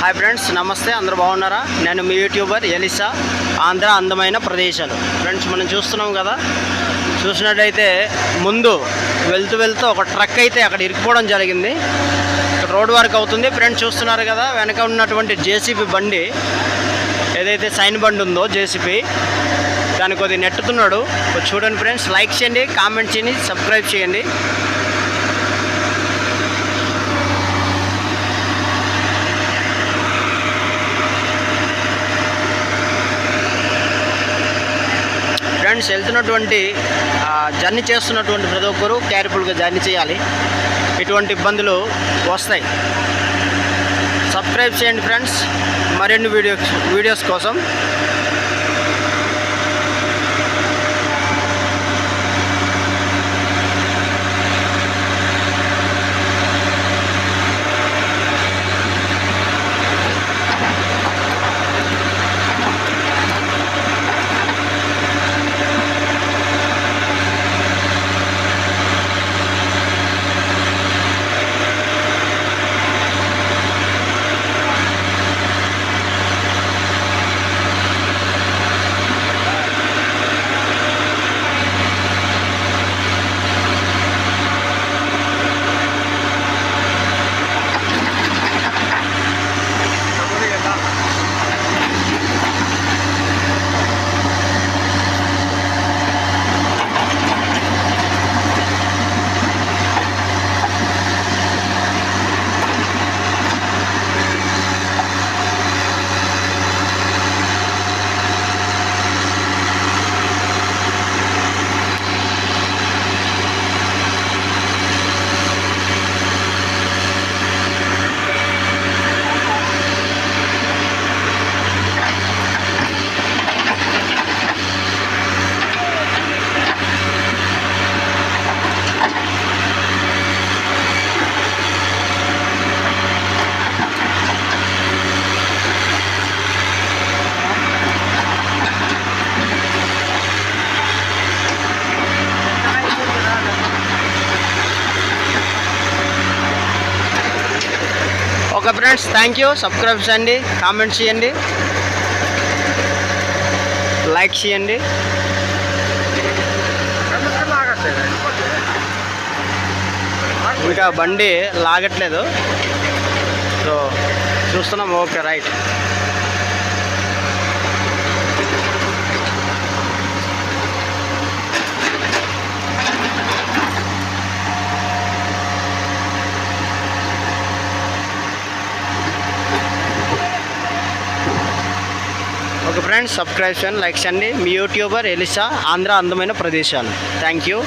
Hi friends నమస్తే అందరూ బాగున్నారా? నేను మీ యూట్యూబర్ ఎలిసా ఆంధ్ర అందమైన ప్రదేశాలు. ఫ్రెండ్స్ మనం చూస్తున్నాం కదా చూసినట్టయితే ముందు వెళ్తూ వెళ్తూ ఒక ట్రక్ అయితే అక్కడ ఇరుక్కుపోవడం జరిగింది. రోడ్ వర్క్ అవుతుంది. ఫ్రెండ్స్ చూస్తున్నారు కదా వెనక ఉన్నటువంటి జేసీబీ బండి. ఏదైతే సైన్ బండి ఉందో జేసీబీ దాని కొద్దిగా నెట్టుతున్నాడు. చూడండి ఫ్రెండ్స్ లైక్ చేయండి కామెంట్ చేయండి సబ్స్క్రైబ్ చేయండి. ఫ్రెండ్స్ వెళ్తున్నటువంటి జర్నీ చేస్తున్నటువంటి ప్రతి ఒక్కరూ కేర్ఫుల్గా జర్నీ చేయాలి. ఇటువంటి ఇబ్బందులు వస్తాయి. సబ్స్క్రైబ్ చేయండి ఫ్రెండ్స్. మరిన్ని వీడియోస్ వీడియోస్ కోసం okay friends thank you subscribe చేయండి కామెంట్ చేయండి. లైక్ చేయండి. ఇంకా బండి లాగట్లేదు. సో చూస్తున్నాం okay right okay friends subscribe చేయండి లైక్ చేయండి. మీ యూట్యూబర్ ఎలిసా ఆంధ్ర అందమైన ప్రదేశాలు. Thank you.